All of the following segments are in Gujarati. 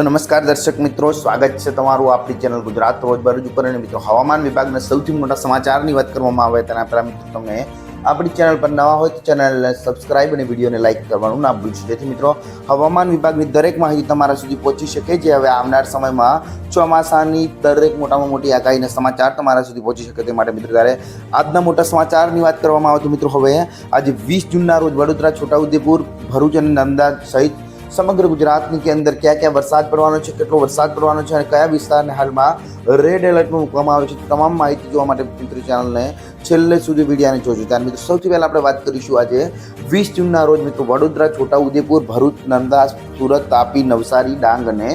તો નમસ્કાર દર્શક મિત્રો, સ્વાગત છે તમારું આપણી ચેનલ ગુજરાત રોજબરોજ ઉપર. અને મિત્રો, હવામાન વિભાગના સૌથી મોટા સમાચારની વાત કરવામાં આવે તેના પહેલાં મિત્રો, તમે આપણી ચેનલ પર નવા હોય તો ચેનલને સબસ્ક્રાઇબ અને વિડીયોને લાઇક કરવાનું ના ભૂલશો. જેથી મિત્રો, હવામાન વિભાગની દરેક માહિતી તમારા સુધી પહોંચી શકે જે હવે આવનાર સમયમાં ચોમાસાની દરેક મોટામાં મોટી આગાહીના સમાચાર તમારા સુધી પહોંચી શકે તે માટે મિત્રો, ત્યારે આજના મોટા સમાચારની વાત કરવામાં આવે તો મિત્રો, હવે આજે વીસ જૂનના રોજ વડોદરા, છોટાઉદેપુર, ભરૂચ અને અમદાવાદ સહિત સમગ્ર ગુજરાતની કે અંદર ક્યાં ક્યાં વરસાદ પડવાનો છે, કેટલો વરસાદ પડવાનો છે અને કયા વિસ્તારને હાલમાં રેડ એલર્ટમાં મૂકવામાં આવે છે તમામ માહિતી જોવા માટે મિત્રો ચેનલને છેલ્લે સુધી વિડીયાને જોજો. ત્યારે મિત્રો, સૌથી પહેલાં આપણે વાત કરીશું આજે વીસ જૂનના રોજ મિત્રો, વડોદરા, છોટાઉદેપુર, ભરૂચ, નંદાસ, સુરત, તાપી, નવસારી, ડાંગ અને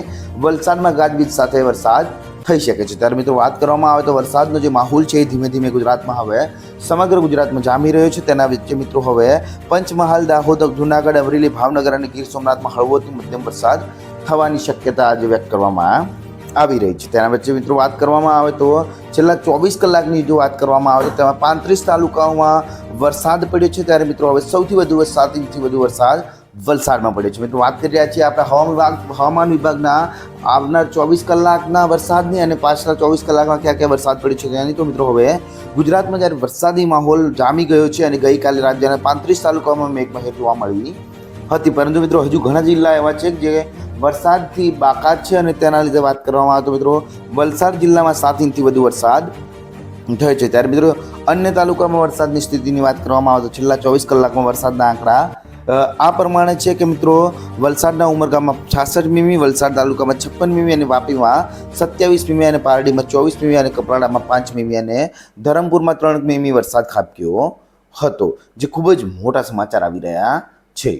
વલસાડમાં ગાજવીજ સાથે વરસાદ થઈ શકે છે. ત્યારે મિત્રો વાત કરવામાં આવે તો વરસાદનો જે માહોલ છે એ ધીમે ધીમે ગુજરાતમાં હવે સમગ્ર ગુજરાતમાં જામી રહ્યો છે. તેના વચ્ચે મિત્રો હવે પંચમહાલ, દાહોદ, જુનાગઢ, અમરેલી, ભાવનગર અને ગીર સોમનાથમાં હળવોથી મધ્યમ વરસાદ થવાની શક્યતા આજે વ્યક્ત કરવામાં આવી રહી છે. તેના વચ્ચે મિત્રો વાત કરવામાં આવે તો છેલ્લા ચોવીસ કલાકની જો વાત કરવામાં આવે તો તેમાં પાંત્રીસ તાલુકાઓમાં વરસાદ પડ્યો છે. ત્યારે મિત્રો હવે સૌથી વધુ સાત ઇંચથી વધુ વરસાદ વલસાડમાં પડ્યો છે. મિત્રો, વાત કરી રહ્યા છીએ આપણે હવામાન વિભાગ હવામાન વિભાગના આવનાર ચોવીસ કલાકના વરસાદની અને પાછલા ચોવીસ કલાકમાં ક્યાં ક્યાં વરસાદ પડ્યો છે ત્યાંની તો મિત્રો હવે ગુજરાતમાં જ્યારે વરસાદી માહોલ જામી ગયો છે અને ગઈકાલે રાજ્યના પાંત્રીસ તાલુકામાં મેઘમહેર જોવા મળી હતી. પરંતુ મિત્રો, હજુ ઘણા જિલ્લા એવા છે જે વરસાદથી બાકાત છે અને તેના લીધે વાત કરવામાં આવે તો મિત્રો, વલસાડ જિલ્લામાં સાત ઇંચથી વધુ વરસાદ થયો છે. ત્યારે મિત્રો, અન્ય તાલુકામાં વરસાદની સ્થિતિની વાત કરવામાં આવે તો છેલ્લા ચોવીસ કલાકમાં વરસાદના આંકડા આ પ્રમાણે છે કે મિત્રો, વલસાડના ઉમરગામમાં છાસઠ મીમી, વલસાડ તાલુકામાં છપ્પન મીમી અને વાપીમાં સત્યાવીસ મીમી અને પારડીમાં ચોવીસ મીમી અને કપરાડામાં પાંચ મીમી અને ધરમપુરમાં ત્રણ મીમી વરસાદ ખાબક્યો હતો, જે ખૂબ જ મોટા સમાચાર આવી રહ્યા છે.